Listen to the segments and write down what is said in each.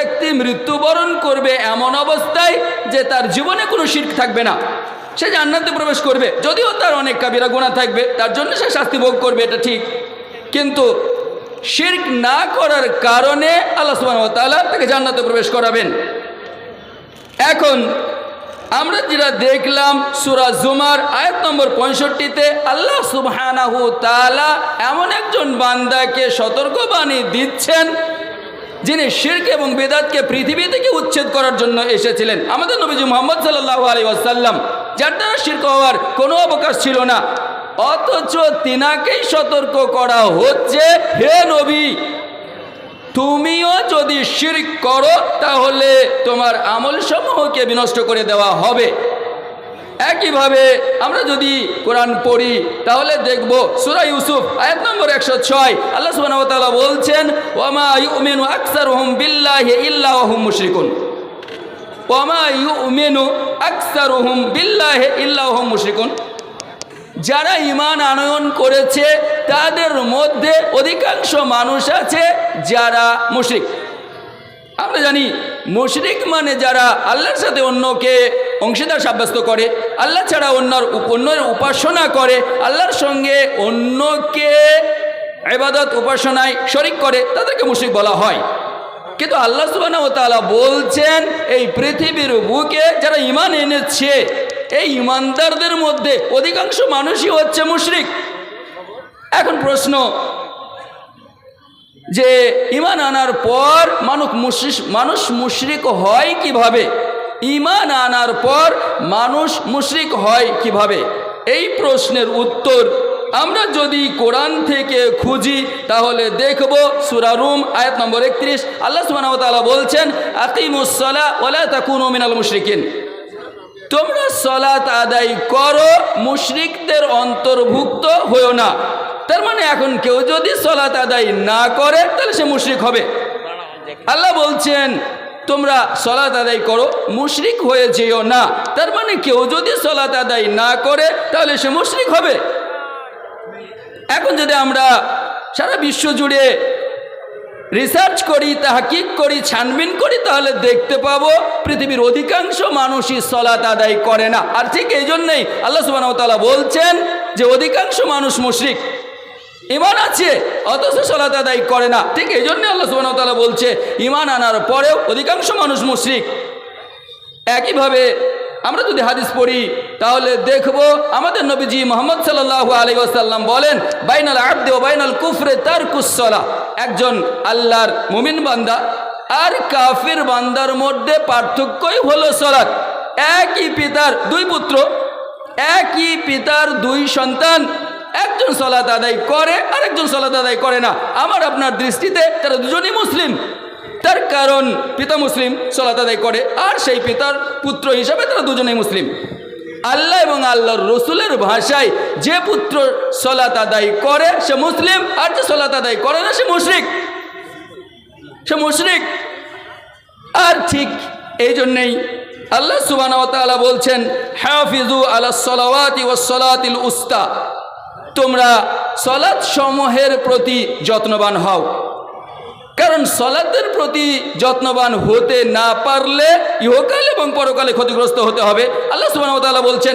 ব্যক্তি মৃত্যুবরণ করবে এমন অবস্থায় যে তার জীবনে কোনো শির্ক থাকবে না। সে জান্নাতে প্রবেশ করবে। যদিও তার অনেক কাবিরা গুণা থাকবে, তার জন্য সে শাস্তি ভোগ করবে, এটা ঠিক। কিন্তু শির্ক না করার কারণে আল্লাহ তাআলা তাকে জান্নাতে প্রবেশ করাবেন। এখন আমরা যেটা দেখলাম সুরা জুমার আয়াত নম্বর পঁয়ষট্টিতে, আল্লাহ সুবহানাহু তাআলা এমন একজন বান্দাকে সতর্কবাণী দিচ্ছেন যিনি শির্ক এবং বেদাতকে পৃথিবী থেকে উচ্ছেদ করার জন্য এসেছিলেন। আমাদের নবীজি মোহাম্মদ সাল্লাহ আলী আসাল্লাম যার দ্বারা শির্ক হওয়ার কোনো অবকাশ ছিল না। অথচ তিনাকেই সতর্ক করা হচ্ছে, হে নবী, তুমিও যদি শিরক করো, তাহলে তোমার আমল সমূহকে বিনষ্ট করে দেওয়া হবে। একইভাবে আমরা যদি কোরআন পড়ি, তাহলে দেখব সুরা ইউসুফ, আয়াত নম্বর একশো ছয়, আল্লাহ তাআলা বলছেন, ওয়ামা ইউমিনু আকসারুহুম বিল্লাহি ইল্লা ওয়া হুম মুশরিকুন। ওয়ামা ইউমিনু আকসারুহুম বিল্লাহি ইল্লা ওয়া হুম মুশরিকুন। যারা ইমান আনয়ন করেছে, তাদের মধ্যে অধিকাংশ মানুষ আছে যারা মুশরিক। আমরা জানি মুশরিক মানে যারা আল্লাহর সাথে অন্যকে অংশীদার সাব্যস্ত করে, আল্লাহ ছাড়া অন্যর অন্যের উপাসনা করে, আল্লাহর সঙ্গে অন্যকে এবাদত উপাসনায় শরিক করে, তাদেরকে মুশরিক বলা হয়। কিন্তু আল্লাহ সুবহানাহু ওয়া তাআলা বলছেন, এই পৃথিবীর বুকে যারা ইমান এনেছে, এই ইমানদারদের মধ্যে অধিকাংশ মানুষই হচ্ছে মুশরিক। এখন প্রশ্ন যে ইমান আনার পর মানুষ মুশরিক মানুষ মুশরিক হয় কীভাবে? ইমান আনার পর মানুষ মুশরিক হয় কীভাবে? এই প্রশ্নের উত্তর আমরা যদি কোরআন থেকে খুঁজি, তাহলে দেখব সুরারুম আয়াত নম্বর একত্রিশ। আল্লাহ ওয়া বলছেন আকিমুসসালা ওয়ালা তাকুনু মিনাল মুশরিকিন। তোমরা সলাত আদায় করো, মুশরিকদের অন্তর্ভুক্ত হয়েও না। তার মানে এখন কেউ যদি সলাত আদায় না করে, তাহলে সে মুশরিক হবে। আল্লাহ বলছেন, তোমরা সলাত আদায় করো, মুশরিক হয়ে যেও না। তার মানে কেউ যদি সলাত আদায় না করে, তাহলে সে মুশরিক হবে। এখন যদি আমরা সারা বিশ্ব জুড়ে রিসার্চ করি, তাহাকিক করি, ছানবিন করি, তাহলে দেখতে পাবো পৃথিবীর অধিকাংশ মানুষই সলাত আদায় করে না। আর ঠিক এই জন্যেই আল্লাহ সুবাহ বলছেন যে, অধিকাংশ মানুষ মুশরিক। ইমান আছে, অথচ সলাত আদায় করে না। ঠিক এই জন্য আল্লাহ সুবাহ তাআলা বলছে ইমান আনার পরেও অধিকাংশ মানুষ মুশরিক। একইভাবে আমরা যদি হাদিস পড়ি, তাহলে দেখব আমাদের নবীজি মোহাম্মদ সাল্লাহ আলী আসাল্লাম বলেন, বাইনাল আব্দে ও বাইনাল কুফরে তার কুসলা একজন আল্লাহর মুমিন বান্দা আর কাফির বান্দার মধ্যে পার্থক্যই হলো সলাৎ একই পিতার দুই পুত্র, একই পিতার দুই সন্তান একজন সলাত আদায় করে আর একজন সলাত আদায় করে না। আমার আপনার দৃষ্টিতে তারা দুজনই মুসলিম। তার কারণ পিতা মুসলিম, সলাত আদায় করে, আর সেই পিতার পুত্র হিসাবে তারা দুজনেই মুসলিম। আল্লাহ এবং আল্লাহর রসুলের ভাষায় যে পুত্র সলাত আদায় করে, সে মুসলিম, আর যে সলাত আদায় করে না, সে মুশরিক। সে মুশরিক। আর ঠিক এই জন্যেই আল্লাহ সুবান বলছেন হাফিজু আলা সলাওয়াতি ও সলাতিল উস্তা। তোমরা সলাদ সমূহের প্রতি যত্নবান হও। কারণ সলাতের প্রতি যত্নবান হতে না পারলে ইহকাল এবং পরকালে ক্ষতিগ্রস্ত হতে হবে। আল্লাহ তাআলা বলছেন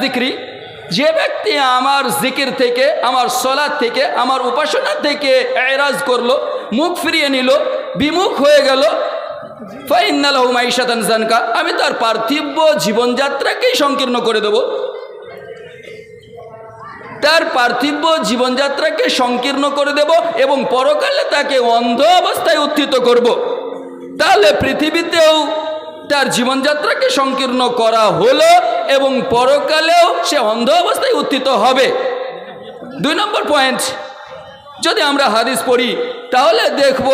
যিকরি যে ব্যক্তি আমার জিকির থেকে, আমার সলাদ থেকে, আমার উপাসনা থেকে এরাজ করল, মুখ ফিরিয়ে নিল, বিমুখ হয়ে গেল ফাইনালাহু মাইশাতান জানকা, আমি তার পার্থিব জীবনযাত্রাকেই সংকীর্ণ করে দেব তার পার্থিব জীবনযাত্রাকে সংকীর্ণ করে দেব এবং পরকালে তাকে অন্ধ অবস্থায় উত্থিত করব। তাহলে পৃথিবীতেও তার জীবনযাত্রাকে সংকীর্ণ করা হলো এবং পরকালেও সে অন্ধ অবস্থায় উত্থিত হবে দুই নম্বর পয়েন্ট যদি আমরা হাদিস পড়ি, তাহলে দেখব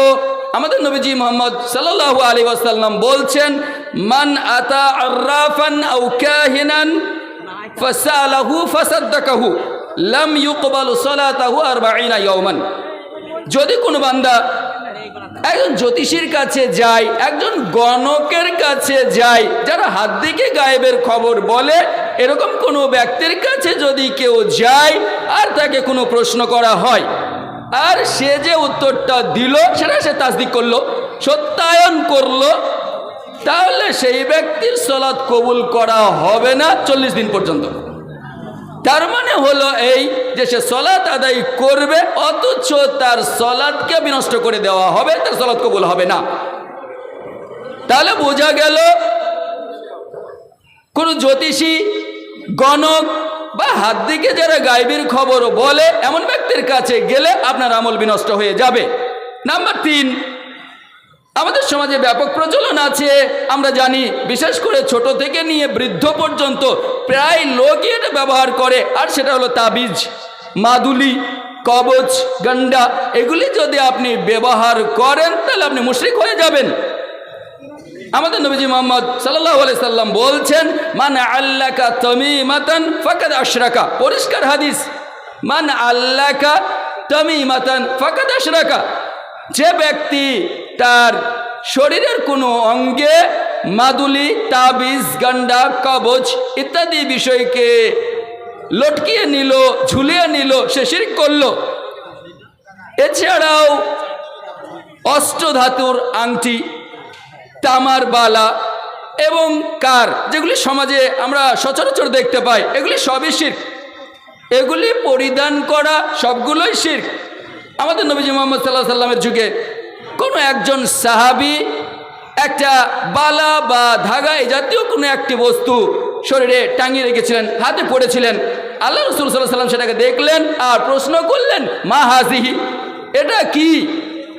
আমাদের নবীজি মোহাম্মদ সাল্লাহ আলী ওয়াসাল্লাম বলছেন, মান আতা আর্রাফান আউ কাহিনান ফাসালাহু ফাসাদ্দাকাহু লাম ইউকবালু সালাতাহু আরবাঈনা ইয়াওমান। যদি কোনো বান্দা একজন জ্যোতিষীর কাছে যায়, একজন গণকের কাছে যায়, যারা হাত দিকে গায়েবের খবর বলে, এরকম কোনো ব্যক্তির কাছে যদি কেউ যায় আর তাকে কোনো প্রশ্ন করা হয় আর সে যে উত্তরটা দিল, সেটা সে তাসদিক করল, সত্যায়ন করল, তাহলে সেই ব্যক্তির সলাৎ কবুল করা হবে না চল্লিশ দিন পর্যন্ত। তার মানে হলো এই যে সে সলাৎ আদায় করবে, অথচ তার সলাৎকে বিনষ্ট করে দেওয়া হবে, তার সলাৎ কবুল হবে না। তাহলে বোঝা গেল, কোনো জ্যোতিষী, গণক বা হাত দিকে যারা গাইবের খবর বলে, এমন ব্যক্তির কাছে গেলে আপনার আমল বিনষ্ট হয়ে যাবে। নাম্বার তিন, আমাদের সমাজে ব্যাপক প্রচলন আছে। আমরা জানি, বিশেষ করে ছোট থেকে নিয়ে বৃদ্ধ পর্যন্ত প্রায় লোকই এটা ব্যবহার করে। আর সেটা হলো তাবিজ, মাদুলি, কবচ, গন্ডা। এগুলি যদি আপনি ব্যবহার করেন, তাহলে আপনি মুশরিক হয়ে যাবেন। আমাদের নবীজি মোহাম্মদ সাল্লাহ সাল্লাম বলছেন, মান আল্লাকা তমিমাতান ফাকাদ আশরাকা। পরিষ্কার হাদিস। মান আল্লাকা তমিমাতান ফাকাদ আশরাকা। যে ব্যক্তি তার শরীরের কোনো অঙ্গে মাদুলি, তাবিজ, গান্ডা কবচ ইত্যাদি বিষয়কে লটকিয়ে নিল, ঝুলিয়ে নিল, সে শিরিক করল। এছাড়াও অষ্টধাতুর আংটি তামার বালা এবং কার? যেগুলি সমাজে আমরা সচরাচর দেখতে পাই, এগুলি সবই শির্ক। এগুলি পরিধান করা সবগুলোই শির্ক। আমাদের নবীজি মোহাম্মদ সাল্লাহ সাল্লামের যুগে কোনো একজন সাহাবি একটা বালা বা ধাগা, এই জাতীয় কোনো একটি বস্তু শরীরে টাঙিয়ে রেখেছিলেন, হাতে পড়েছিলেন। আল্লাহ রসুল সাল্লাহ সাল্লাম সেটাকে দেখলেন আর প্রশ্ন করলেন, মা হাজিহি? এটা কি?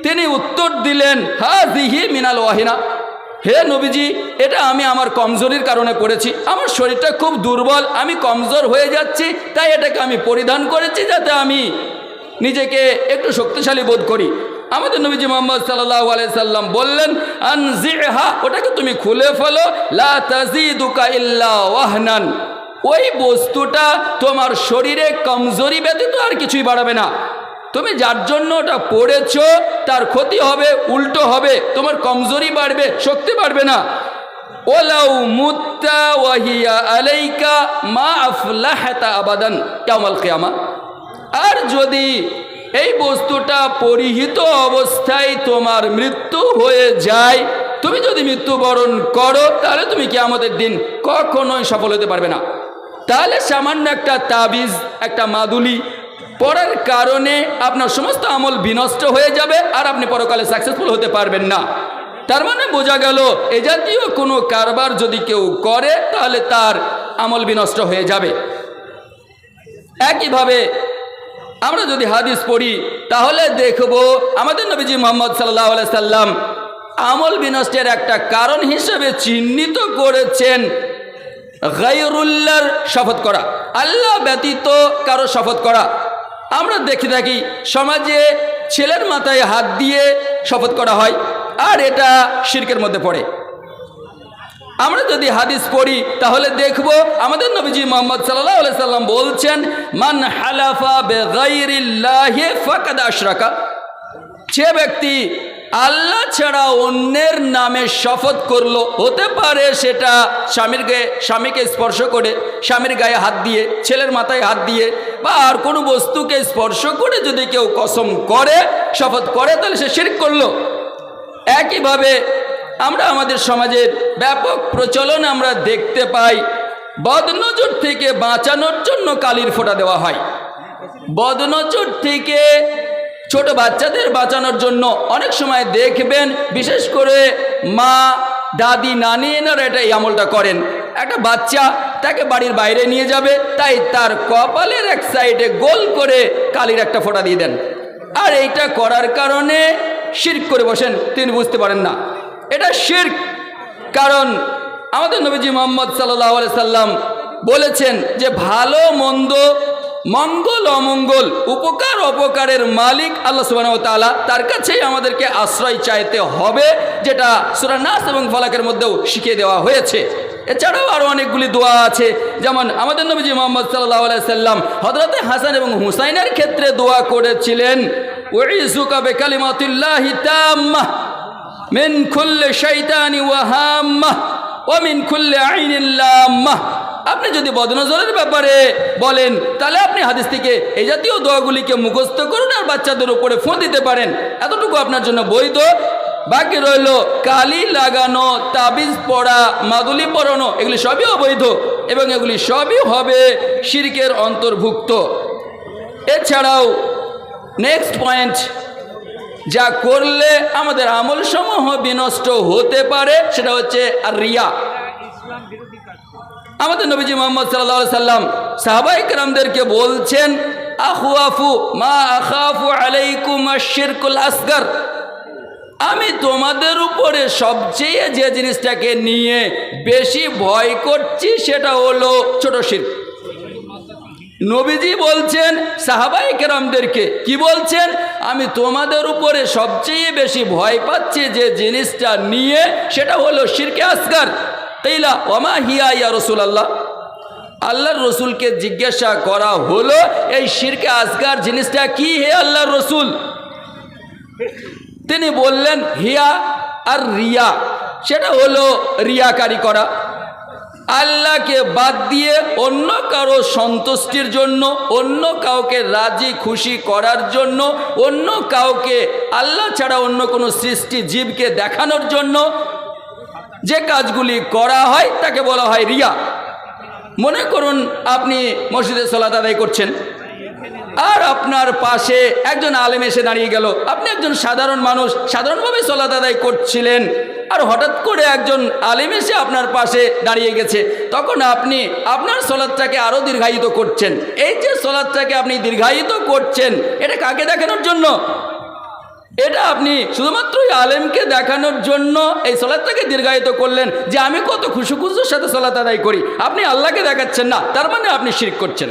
তিনি উত্তর দিলেন, হাজিহি মিনাল ওয়াহিনা। হে নবীজি, এটা আমি আমার কমজোরির কারণে পড়েছি আমার শরীরটা খুব দুর্বল, আমি কমজোর হয়ে যাচ্ছি, তাই এটাকে আমি পরিধান করেছি যাতে আমি নিজেকে একটু শক্তিশালী বোধ করি। আমাদের নবীজি মোহাম্মদ সাল্লাহ সাল্লাম বললেন, আনজিহা, ওটাকে তুমি খুলে ফেলো, লা ওয়াহনান। ওই বস্তুটা তোমার শরীরে কমজোরি ব্যতীত আর কিছুই বাড়াবে না। তুমি যার জন্য ওটা পড়েছ, তার ক্ষতি হবে, উল্টো হবে, তোমার কমজোরি বাড়বে, শক্তি বাড়বে না। ওলাউ মুত্তা ওয়াহিয়া আলাইকা মা আফলাহাতা আবাদান কামাল কিয়ামা। আর যদি এই বস্তুটা পরিহিত অবস্থায় তোমার মৃত্যু হয়ে যায়, তুমি যদি মৃত্যুবরণ করো, তাহলে তুমি কি আমাদের দিন কখনোই সফল হতে পারবে না। তাহলে সামান্য একটা তাবিজ, একটা মাদুলি পড়ার কারণে আপনার সমস্ত আমল বিনষ্ট হয়ে যাবে আর আপনি পরকালে সাকসেসফুল হতে পারবেন না। তার মানে বোঝা গেল, এ জাতীয় কোনো কারবার যদি কেউ করে, তাহলে তার আমল বিনষ্ট হয়ে যাবে। একইভাবে আমরা যদি হাদিস পড়ি, তাহলে দেখব আমাদের নবীজি মোহাম্মদ সাল্লাহ সাল্লাম আমল বিনষ্টের একটা কারণ হিসেবে চিহ্নিত করেছেন গাইরুল্লার শপথ করা। আল্লাহ ব্যতীত কারও শপথ করা। আমরা দেখে থাকি সমাজে ছেলের মাথায় হাত দিয়ে শপথ করা হয়, আর এটা শির্কের মধ্যে পড়ে। আমরা যদি হাদিস পড়ি, তাহলে দেখব আমাদের নবীজি মোহাম্মদ সাল্লাহ সাল্লাম বলছেন, মান হালাফা বেগাইরিল্লাহে ফাকাদ আশরাকা। যে ব্যক্তি আল্লাহ ছাড়া অন্যের নামে শপথ করল। হতে পারে সেটা স্বামীর গায়ে স্বামীকে স্পর্শ করে, স্বামীর গায়ে হাত দিয়ে, ছেলের মাথায় হাত দিয়ে, বা আর কোনো বস্তুকে স্পর্শ করে যদি কেউ কসম করে, শপথ করে, তাহলে সে শিরক করল। একইভাবে আমরা আমাদের সমাজের ব্যাপক প্রচলন আমরা দেখতে পাই, বদনজর থেকে বাঁচানোর জন্য কালির ফোঁটা দেওয়া হয়। বদনজর থেকে ছোট বাচ্চাদের বাঁচানোর জন্য অনেক সময় দেখবেন, বিশেষ করে মা, দাদি, নানি এনারা এটা এই আমলটা করেন। একটা বাচ্চা তাকে বাড়ির বাইরে নিয়ে যাবে, তাই তার কপালের এক সাইডে গোল করে কালির একটা ফোঁটা দিয়ে দেন। আর এইটা করার কারণে শির্ক করে বসেন, তিনি বুঝতে পারেন না। এটা শির্ক, কারণ আমাদের নবীজি মোহাম্মদ সাল্লাহ সাল্লাম বলেছেন যে ভালো মন্দ মঙ্গল অমঙ্গল, উপকার অপকারের মালিক আল্লাহ সুবাহ তালা তার কাছেই আমাদেরকে আশ্রয় চাইতে হবে, যেটা সুরানাস এবং ফলাকের মধ্যেও শিখিয়ে দেওয়া হয়েছে। এছাড়াও আরও অনেকগুলি দোয়া আছে, যেমন আমাদের নবীজি মোহাম্মদ সাল্লাহ সাল্লাম হজরতে হাসান এবং হুসাইনের ক্ষেত্রে দোয়া করেছিলেন মিন কুল্লি শাইতানি ওয়াহাম্মা ওয়া মিন কুল্লি আইনিন লাম্মাহ। আপনি যদি বদনজরের ব্যাপারে বলেন, তাহলে আপনি হাদিস থেকে এই জাতীয় দোয়াগুলিকে মুখস্থ করুন আর বাচ্চাদের উপরে ফোন দিতে পারেন। এতটুকু আপনার জন্য বৈধ। বাকি রইল কালি লাগানো, তাবিজ পড়া, মাদুলি পরানো, এগুলি সবই অবৈধ এবং এগুলি সবই হবে শিরকের অন্তর্ভুক্ত। এছাড়াও নেক্সট পয়েন্ট যা করলে আমাদের আমল সমূহ বিনষ্ট হতে পারে, সেটা হচ্ছে আর রিয়া আমাদের নবীজি মোহাম্মদ সাল্লাহ সাল্লাম সাহাবাই কেরামদেরকে বলছেন মা আমি তোমাদের উপরে সবচেয়ে যে জিনিসটাকে নিয়ে বেশি ভয় করছি সেটা হলো ছোট শির। নবীজি বলছেন সাহাবাই কেরামদেরকে কি বলছেন? আমি তোমাদের উপরে সবচেয়ে বেশি ভয় পাচ্ছি যে জিনিসটা নিয়ে সেটা হলো শিরকে আসগার। তাইলা ওমা হিয়া ইয়া রসুল আল্লাহ আল্লাহর রসুলকে জিজ্ঞাসা করা হলো, এই শিরকে আসগার জিনিসটা কি হে আল্লাহর রসুল? তিনি বললেন, হিয়া আর রিয়া, সেটা হলো রিয়াকারি করা। আল্লাহকে বাদ দিয়ে অন্য কারও সন্তুষ্টির জন্য, অন্য কাউকে রাজি খুশি করার জন্য, অন্য কাউকে আল্লাহ ছাড়া অন্য কোনো সৃষ্টি জীবকে দেখানোর জন্য যে কাজগুলি করা হয় তাকে বলা হয় রিয়া। মনে করুন আপনি মসজিদে সলাত আদায় করছেন, আর আপনার পাশে একজন আলেম এসে দাঁড়িয়ে গেল। আপনি একজন সাধারণ মানুষ, সাধারণভাবে সলাত আদায় করছিলেন, আর হঠাৎ করে একজন আলেম এসে আপনার পাশে দাঁড়িয়ে গেছে। তখন আপনি আপনার সলাদটাকে আরও দীর্ঘায়িত করছেন। এই যে সলাদটাকে আপনি দীর্ঘায়িত করছেন, এটা কাকে দেখানোর জন্য? এটা আপনি শুধুমাত্র আলেমকে দেখানোর জন্য এই সলাদটাকে দীর্ঘায়িত করলেন যে আমি কত খুশি খুশুর সাথে সলাত আদায় করি। আপনি আল্লাহকে দেখাচ্ছেন না, তার মানে আপনি শির করছেন।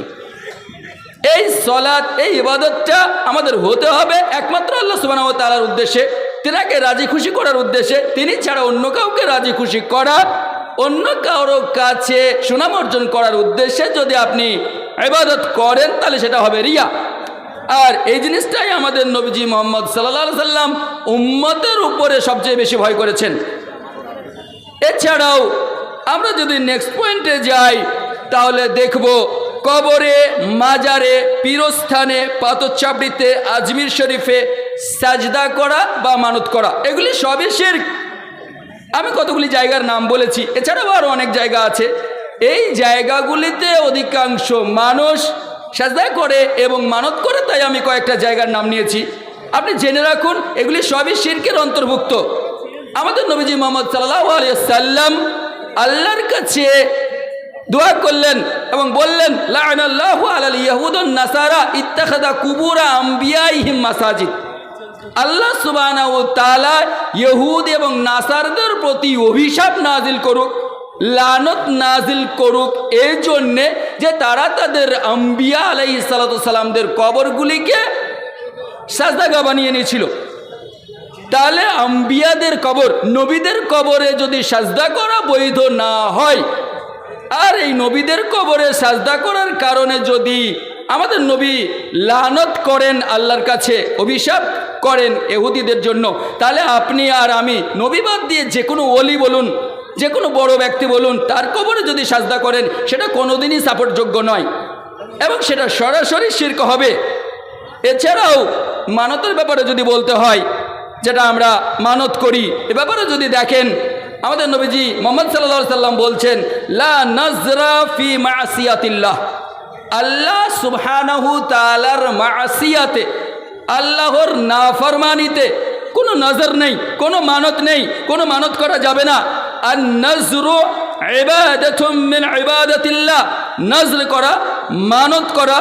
এই সলাৎ এই ইবাদতটা আমাদের হতে হবে একমাত্র আল্লাহ সুবাহ তালার উদ্দেশ্যে। তিনাকে রাজি খুশি করার উদ্দেশ্যে, তিনি ছাড়া অন্য কাউকে রাজি খুশি করা অন্য কারও কাছে সুনাম অর্জন করার উদ্দেশ্যে যদি আপনি ইবাদত করেন, তাহলে সেটা হবে রিয়া। আর এই জিনিসটাই আমাদের নবীজি মোহাম্মদ সাল্লা সাল্লাম উম্মতের উপরে সবচেয়ে বেশি ভয় করেছেন। এছাড়াও আমরা যদি নেক্সট পয়েন্টে যাই, তাহলে দেখব কবরে, মাজারে, পীরস্থানে পাতচাবড়িতে আজমির শরীফে সাজদা করা বা মানত করা, এগুলি সবই শির্ক। আমি কতগুলি জায়গার নাম বলেছি, এছাড়াও আরও অনেক জায়গা আছে। এই জায়গাগুলিতে অধিকাংশ মানুষ সাজদা করে এবং মানত করে তাই আমি কয়েকটা জায়গার নাম নিয়েছি। আপনি জেনে রাখুন, এগুলি সবই শির্কের অন্তর্ভুক্ত। আমাদের নবীজি মোহাম্মদ সাল্লাহ সাল্লাম আল্লাহর কাছে দোয়া করলেন এবং বললেন নাসারা ইত্তাখাদা কুবুরা আম্বিয়াইহিম মাসাজিদ। আল্লাহ সুবহানাহু ওয়া তাআলা ইহুদ এবং নাসারদের প্রতি অভিশাপ নাজিল করুক। লানত নাজিল করুক এই জন্যে যে তারা তাদের আম্বিয়া আলাইহিস সালাতু সালামদের কবরগুলিকে সাজদাগা বানিয়ে নিয়েছিল। তাহলে আম্বিয়াদের কবর, নবীদের কবরে যদি সাজদা করা বৈধ না হয়, আর এই নবীদের কবরে সাজদা করার কারণে যদি আমাদের নবী লানত করেন, আল্লাহর কাছে অভিশাপ করেন এহুদিদের জন্য, তাহলে আপনি আর আমি নবীবাদ দিয়ে যে কোনো অলি বলুন যে কোনো বড় ব্যক্তি বলুন, তার কবরে যদি সাজদা করেন, সেটা কোনোদিনই সাপোর্টযোগ্য নয়। এবং সেটা সরাসরি শির্ক হবে। এছাড়াও মানতের ব্যাপারে যদি বলতে হয়, যেটা আমরা মানত করি, এ ব্যাপারে যদি দেখেন, আমাদের নবীজি মোহাম্মদ সাল্লা সাল্লাম বলছেন, লা নজরা ফি মাসিয়াতিল্লাহ। আল্লাহ সুবহানাহু তালার মাসিয়াতে, আল্লাহর নাফরমানিতে কোনো নজর নেই, কোনো মানত নেই, কোনো মানত করা যাবে না। আর নজরু ইবাদাতুম মিন নজর করা, মানত করা,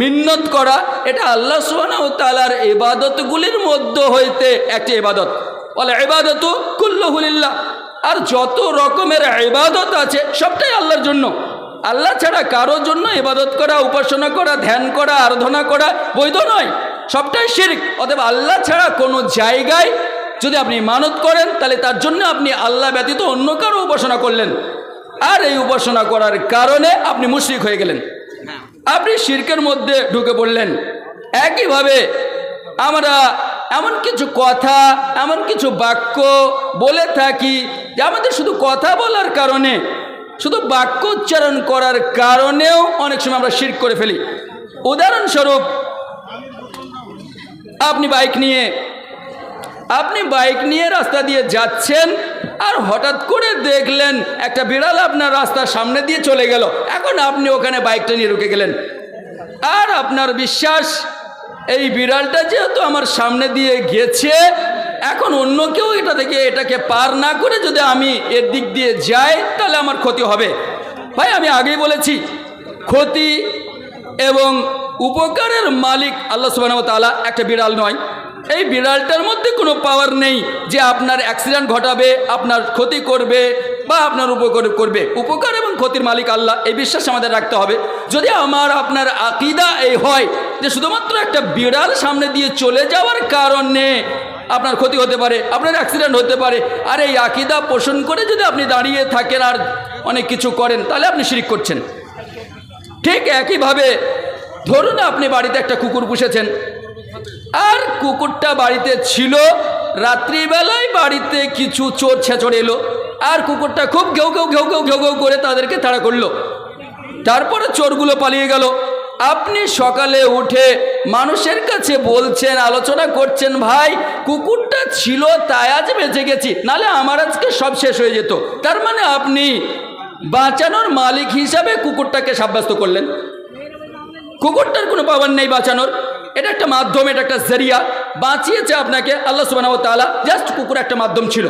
মিন্নত করা, এটা আল্লাহ সুবহানাহু তাআলার ইবাদতগুলির মধ্য হইতে একটি ইবাদত। বলে ইবাদতু কুল্লুহুলিল্লাহ আর যত রকমের ইবাদত আছে, সবটাই আল্লাহর জন্য। আল্লাহ ছাড়া কারোর জন্য ইবাদত করা, উপাসনা করা, ধ্যান করা, আরাধনা করা বৈধ নয়। সবটাই শিরক। অতএব আল্লাহ ছাড়া কোনো জায়গায় যদি আপনি মানত করেন, তাহলে তার জন্য আপনি আল্লাহ ব্যতীত অন্য কারও উপাসনা করলেন। আর এই উপাসনা করার কারণে আপনি মুশরিক হয়ে গেলেন। আপনি শির্কের মধ্যে ঢুকে পড়লেন। একইভাবে আমরা এমন কিছু কথা, এমন কিছু বাক্য বলে থাকি যে আমাদের শুধু কথা বলার কারণে, শুধু বাক্য উচ্চারণ করার কারণেও অনেক সময় আমরা শির করে ফেলি। উদাহরণস্বরূপ আপনি বাইক নিয়ে, আপনি বাইক নিয়ে রাস্তা দিয়ে যাচ্ছেন আর হঠাৎ করে দেখলেন একটা বিড়াল আপনার রাস্তার সামনে দিয়ে চলে গেল। এখন আপনি ওখানে বাইকটা নিয়ে রুকে গেলেন। আর আপনার বিশ্বাস, এই বিড়ালটা যেহেতু আমার সামনে দিয়ে গেছে, এখন অন্য কেউ এটা থেকে এটাকে পার না করে যদি আমি এর দিক দিয়ে যাই, তাহলে আমার ক্ষতি হবে। ভাই, আমি আগেই বলেছি, ক্ষতি এবং উপকারের মালিক আল্লাহ সুবাহ তালা একটা বিড়াল নয়। এই বিড়ালটার মধ্যে কোনো পাওয়ার নেই যে আপনার অ্যাক্সিডেন্ট ঘটাবে, আপনার ক্ষতি করবে বা আপনার উপকার করবে। উপকার এবং ক্ষতির মালিক আল্লাহ, এই বিশ্বাস আমাদের রাখতে হবে। যদি আমার আপনার আকিদা এই হয় যে শুধুমাত্র একটা বিড়াল সামনে দিয়ে চলে যাওয়ার কারণে আপনার ক্ষতি হতে পারে, আপনার অ্যাক্সিডেন্ট হতে পারে, আর এই আকিদা পোষণ করে যদি আপনি দাঁড়িয়ে থাকেন আর অনেক কিছু করেন, তাহলে আপনি শিরিক করছেন। ঠিক একইভাবে ধরুন আপনি বাড়িতে একটা কুকুর পুষেছেন। আর কুকুরটা বাড়িতে ছিল, রাত্রিবেলায় বাড়িতে কিছু চোর ছেঁচড় এলো, আর কুকুরটা খুব ঘেউ ঘেউ ঘেউ ঘেউ ঘেউ ঘেউ করে তাদেরকে তাড়া করল। তারপরে চোরগুলো পালিয়ে গেল। আপনি সকালে উঠে মানুষের কাছে বলছেন, আলোচনা করছেন, ভাই, কুকুরটা ছিল, তাই আজ বেঁচে গেছি। নালে আমার আজকে সব শেষ হয়ে যেত। তার মানে আপনি বাঁচানোর মালিক হিসাবে কুকুরটাকে সাব্যস্ত করলেন। কুকুরটার কোনো পাওয়ার নেই বাঁচানোর। এটা একটা মাধ্যম, এটা একটা জরিয়া। বাঁচিয়েছে আপনাকে আল্লাহ সুবাহ তালা জাস্ট কুকুর একটা মাধ্যম ছিল।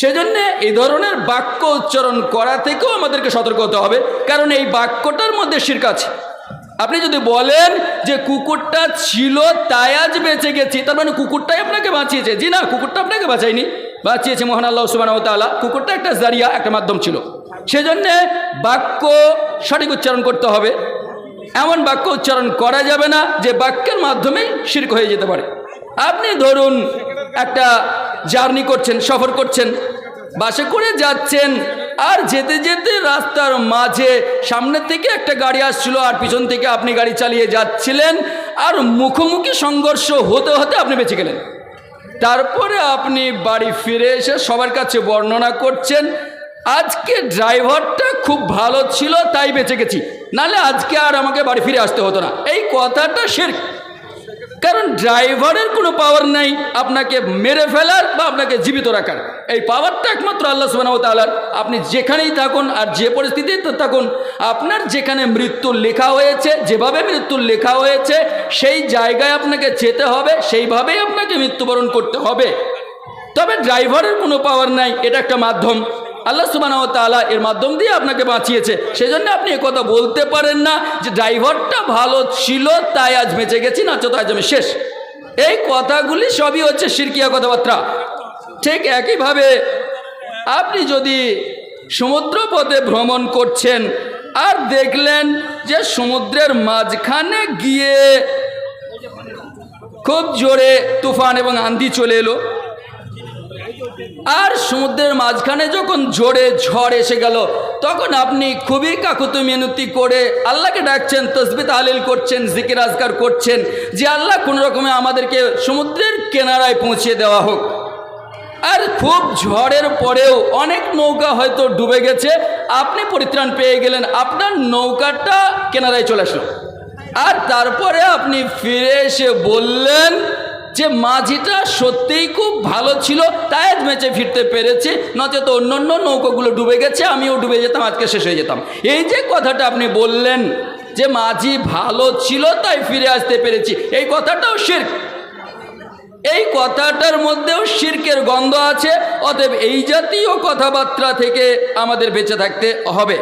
সেজন্য এই ধরনের বাক্য উচ্চারণ করা থেকেও আমাদেরকে সতর্ক হতে হবে, কারণ এই বাক্যটার মধ্যে শির্ক আছে। আপনি যদি বলেন যে কুকুরটা ছিল, তাই আজ বেঁচে গেছি, তার মানে কুকুরটাই আপনাকে বাঁচিয়েছে। জি না, কুকুরটা আপনাকে বাঁচায়নি। বাঁচিয়েছে মোহন আল্লাহ সুবাহ তালা কুকুরটা একটা জারিয়া, একটা মাধ্যম ছিল। সেজন্যে বাক্য সঠিক উচ্চারণ করতে হবে। এমন বাক্য উচ্চারণ করা যাবে না যে বাক্যের মাধ্যমেই শির্ক হয়ে যেতে পারে। আপনি ধরুন একটা জার্নি করছেন, সফর করছেন, বাসে করে যাচ্ছেন, আর যেতে যেতে রাস্তার মাঝে সামনের থেকে একটা গাড়ি আসছিল আর পিছন থেকে আপনি গাড়ি চালিয়ে যাচ্ছিলেন আর মুখোমুখি সংঘর্ষ হতে হতে আপনি বেঁচে গেলেন। তারপরে আপনি বাড়ি ফিরে এসে সবার কাছে বর্ণনা করছেন আজকে ড্রাইভারটা খুব ভালো ছিল, তাই বেঁচে গেছি। নালে আজকে আর আমাকে বাড়ি ফিরে আসতে হতো না। এই কথাটা শের। কারণ ড্রাইভারের কোনো পাওয়ার নাই। আপনাকে মেরে ফেলার বা আপনাকে জীবিত রাখার। এই পাওয়ারটা একমাত্র আল্লাহ সুবাহ তালার আপনি যেখানেই থাকুন আর যে পরিস্থিতিতে থাকুন, আপনার যেখানে মৃত্যু লেখা হয়েছে, যেভাবে মৃত্যু লেখা হয়েছে, সেই জায়গায় আপনাকে যেতে হবে, সেইভাবেই আপনাকে মৃত্যুবরণ করতে হবে। তবে ড্রাইভারের কোনো পাওয়ার নাই। এটা একটা মাধ্যম। আল্লাহ সুবাহ তালা এর মাধ্যম দিয়ে আপনাকে বাঁচিয়েছে। সেই জন্য আপনি কথা বলতে পারেন না যে ড্রাইভারটা ভালো ছিল, তাই আজ বেঁচে গেছি, না তো আজ আমি শেষ। এই কথাগুলি সবই হচ্ছে সিরকিয়া কথাবার্তা। ঠিক একইভাবে আপনি যদি সমুদ্র পথে ভ্রমণ করছেন আর দেখলেন যে সমুদ্রের মাঝখানে গিয়ে খুব জোরে তুফান এবং আন্ধি চলে এলো আর সমুদ্রের মাঝখানে যখন জোরে ঝড় এসে গেল, তখন আপনি খুবই কাকুতি মিনতি করে আল্লাহকে ডাকছেন, তসবি তাহলিল করছেন, জিকির আজকার করছেন, যে আল্লাহ কোনো রকমে আমাদেরকে সমুদ্রের কেনারায় পৌঁছে দেওয়া হোক। আর খুব ঝড়ের পরেও অনেক নৌকা হয়তো ডুবে গেছে, আপনি পরিত্রাণ পেয়ে গেলেন, আপনার নৌকাটা কেনারায় চলে আসলো। আর তারপরে আপনি ফিরে এসে বললেন যে মাঝিটা সত্যিই খুব ভালো ছিল তাই ম্যাচে ফিরতে পেরেছে, নচেত অন্য অন্য নৌকোগুলো ডুবে গেছে, আমিও ডুবে যেতাম, আজকে শেষ হয়ে যেতাম। এই যে কথাটা আপনি বললেন যে মাঝি ভালো ছিল, তাই ফিরে আসতে পেরেছি, এই কথাটাও শির্ক। এই কথাটার মধ্যেও শির্কের গন্ধ আছে, অতএব এই জাতীয় কথাবার্তা থেকে আমাদের বেঁচে থাকতে হবে।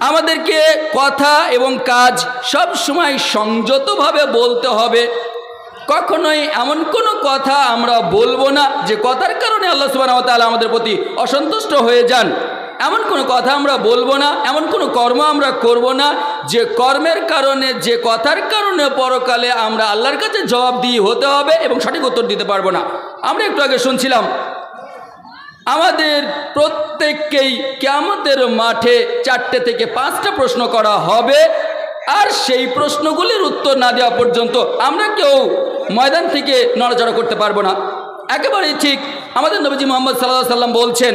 আমাদেরকে কথা এবং কাজ সব সময় সংযতভাবে বলতে হবে কখনোই এমন কোনো কথা আমরা বলব না যে কথার কারণে আল্লাহ সুবাহ আমাদের প্রতি অসন্তুষ্ট হয়ে যান। এমন কোনো কথা আমরা বলব না, এমন কোনো কর্ম আমরা করব না যে কর্মের কারণে, যে কথার কারণে পরকালে আমরা আল্লাহর কাছে জবাব দিয়ে হতে হবে এবং সঠিক উত্তর দিতে পারব না। আমরা একটু আগে শুনছিলাম, আমাদের প্রত্যেককেই কেয়ামতের মাঠে চারটে থেকে পাঁচটা প্রশ্ন করা হবে, আর সেই প্রশ্নগুলির উত্তর না দেওয়া পর্যন্ত আমরা কেউ ময়দান থেকে নড়াচড়া করতে পারব না। একেবারেই ঠিক আমাদের নবীজি মোহাম্মদ সাল্লাহ সাল্লাম বলছেন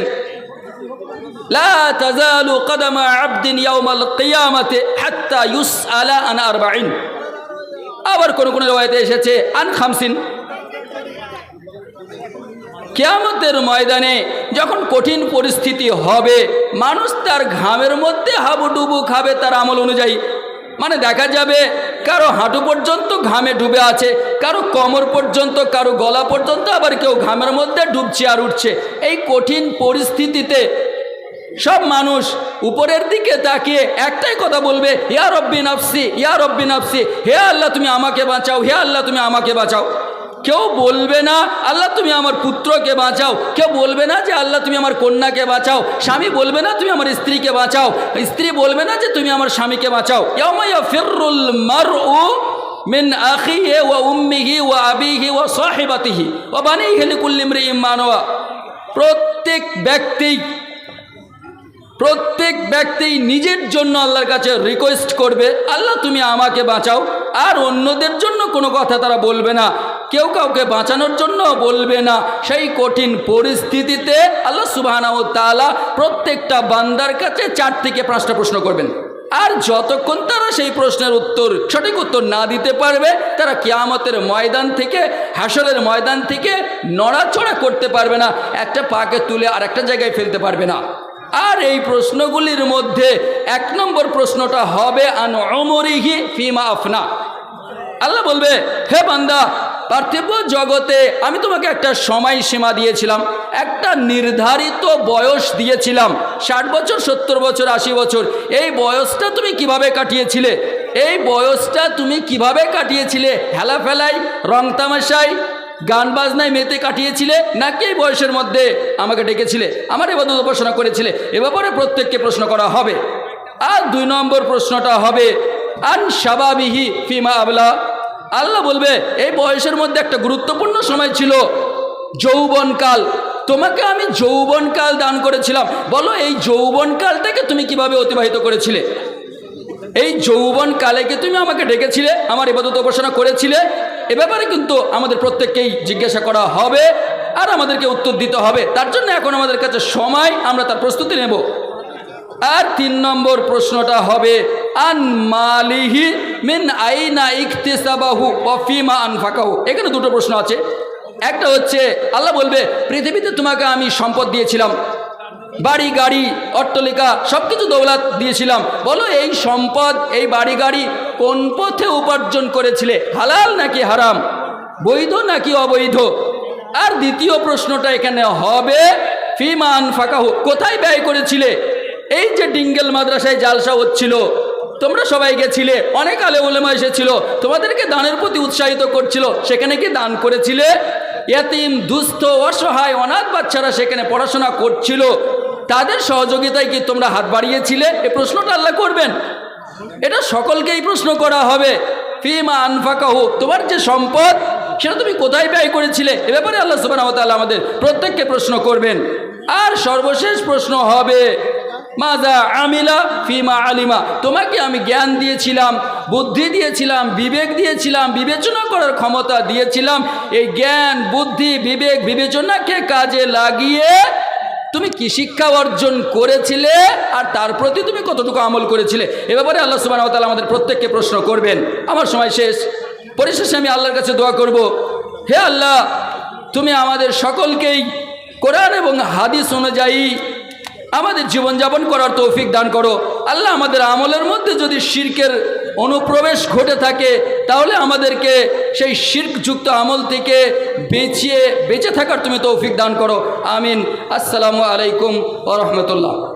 আবার কোন কোন রেওয়ায়তে এসেছে, আন খামসিন। কেয়ামতের ময়দানে যখন কঠিন পরিস্থিতি হবে, মানুষ তার ঘামের মধ্যে হাবুডুবু খাবে তার আমল অনুযায়ী। মানে দেখা যাবে কারও হাঁটু পর্যন্ত ঘামে ডুবে আছে, কারও কমর পর্যন্ত, কারও গলা পর্যন্ত, আবার কেউ ঘামের মধ্যে ডুবছে আর উঠছে। এই কঠিন পরিস্থিতিতে সব মানুষ উপরের দিকে তাকিয়ে একটাই কথা বলবে, ইয়া রব্বি নাফসি, ইয়া রব্বি হে আল্লাহ তুমি আমাকে বাঁচাও, হে আল্লাহ তুমি আমাকে বাঁচাও। কেউ বলবে না, আল্লাহ, তুমি আমার পুত্রকে বাঁচাও। কেউ বলবে না যে, আল্লাহ, তুমি আমার কন্যাকে বাঁচাও। স্বামী বলবে না, তুমি আমার স্ত্রীকে বাঁচাও। স্ত্রী বলবে না যে, তুমি আমার স্বামীকে বাঁচাও। ইয়াউমাইয়া ফিররুল মারউ মিন আখিহি ওয়া উম্মিহি ওয়া আবিহি ওয়া সাহিবাতিহি। ওয়া বানিহি লিকুল্লি ইমরিইম মানওয়া। প্রত্যেক ব্যক্তি প্রত্যেক ব্যক্তি নিজের জন্য আল্লাহর কাছে রিকোয়েস্ট করবে, আল্লাহ, তুমি আমাকে বাঁচাও। আর অন্যদের জন্য কোনো কথা তারা বলবে না। কেউ কাউকে বাঁচানোর জন্য বলবে না। সেই কঠিন পরিস্থিতিতে আল্লাহ সুবাহানাউ তালা প্রত্যেকটা বান্দার কাছে চার থেকে পাঁচটা প্রশ্ন করবেন। আর যতক্ষণ তারা সেই প্রশ্নের উত্তর, সঠিক উত্তর না দিতে পারবে, তারা কিয়ামতের ময়দান থেকে হাসরের ময়দান থেকে নড়াচড়া করতে পারবে না। একটা পাকে তুলে আর একটা জায়গায় ফেলতে পারবে না। আর এই প্রশ্নগুলির মধ্যে এক নম্বর প্রশ্নটা হবে, আন অমরিহি ফিমা আফনা। আল্লাহ বলবে, হে বান্দা, পার্থিব জগতে আমি তোমাকে একটা সময় সীমা দিয়েছিলাম, একটা নির্ধারিত বয়স দিয়েছিলাম, ষাট বছর, সত্তর বছর, আশি বছর। এই বয়সটা তুমি কীভাবে কাটিয়েছিলে? এই বয়সটা তুমি কীভাবে কাটিয়েছিলে? হেলা ফেলাই রং তামাশায় গান বাজনায় মেতে কাটিয়েছিলে? নাকি এই বয়সের মধ্যে আমাকে ডেকেছিলে? আমার এবার উপাসনা করেছিলে। এ ব্যাপারে প্রত্যেককে প্রশ্ন করা হবে। আর দুই নম্বর প্রশ্নটা হবে, আন সাবাবিহি ফিমা আবলা। আল্লাহ বলবে, এই বয়সের মধ্যে একটা গুরুত্বপূর্ণ সময় ছিল যৌবনকাল। তোমাকে আমি যৌবনকাল দান করেছিলাম। বলো, এই যৌবনকালটাকে তুমি কীভাবে অতিবাহিত করেছিলে? এই যৌবন কালে কি তুমি আমাকে ডেকেছিলে? আমার ইবাদত উপাসনা করেছিলে? এ ব্যাপারে কিন্তু আমাদের প্রত্যেককেই জিজ্ঞাসা করা হবে আর আমাদেরকে উত্তর দিতে হবে। তার জন্য এখন আমাদের কাছে সময়, আমরা তার প্রস্তুতি নেব। আর তিন নম্বর প্রশ্নটা হবে মিন আনফাকাহু? এখানে দুটো প্রশ্ন আছে। একটা হচ্ছে, আল্লাহ বলবে, পৃথিবীতে তোমাকে আমি সম্পদ দিয়েছিলাম, বাড়ি, গাড়ি, অট্টলিকা সব কিছু দৌলাত দিয়েছিলাম। বলো, এই সম্পদ, এই বাড়ি, গাড়ি কোন পথে উপার্জন করেছিলে? হালাল নাকি হারাম? বৈধ নাকি অবৈধ? আর দ্বিতীয় প্রশ্নটা এখানে হবে ফিমান ফাঁকাহু কোথায় ব্যয় করেছিলে? এই যে ডিঙ্গেল মাদ্রাসায় জালসা হচ্ছিল, তোমরা সবাই গেছিলে, অনেক আলে ওলেমা এসেছিল, তোমাদেরকে দানের প্রতি উৎসাহিত করছিল, সেখানে কি দান করেছিলে? এতিম দুস্থ, অসহায়, অনাথ বাচ্চারা সেখানে পড়াশোনা করছিল, তাদের সহযোগিতায় কি তোমরা হাত বাড়িয়েছিলে? এ প্রশ্নটা আল্লাহ করবেন। এটা সকলকেই প্রশ্ন করা হবে। ফিমা আনফাকাহু, তোমার যে সম্পদ, সেটা তুমি কোথায় ব্যয় করেছিলে? এ ব্যাপারে আল্লাহ সুবাহ আমাদের প্রত্যেককে প্রশ্ন করবেন। আর সর্বশেষ প্রশ্ন হবে মাজা আমিলা ফিমা আলিমা, তোমাকে আমি জ্ঞান দিয়েছিলাম, বুদ্ধি দিয়েছিলাম, বিবেক দিয়েছিলাম, বিবেচনা করার ক্ষমতা দিয়েছিলাম। এই জ্ঞান, বুদ্ধি, বিবেক, বিবেচনাকে কাজে লাগিয়ে তুমি কি শিক্ষা অর্জন করেছিলে? আর তার প্রতি তুমি কতটুকু আমল করেছিলে? এ ব্যাপারে আল্লাহ সুবাহ তালা আমাদের প্রত্যেককে প্রশ্ন করবেন। আমার সময় শেষ। পরিশেষে আমি আল্লাহর কাছে দোয়া করব। হে আল্লাহ, তুমি আমাদের সকলকেই কোরআন এবং হাদিস অনুযায়ী আমাদের জীবনযাপন করার তৌফিক দান করো। আল্লাহ আমাদের আমলের মধ্যে যদি শির্কের অনুপ্রবেশ ঘটে থাকে, তাহলে আমাদেরকে সেই শির্কযুক্ত আমল থেকে বেঁচিয়ে, বেঁচে থাকার তুমি তৌফিক দান করো। আমিন। আসসালামু আলাইকুম ও রহমতুল্লাহ।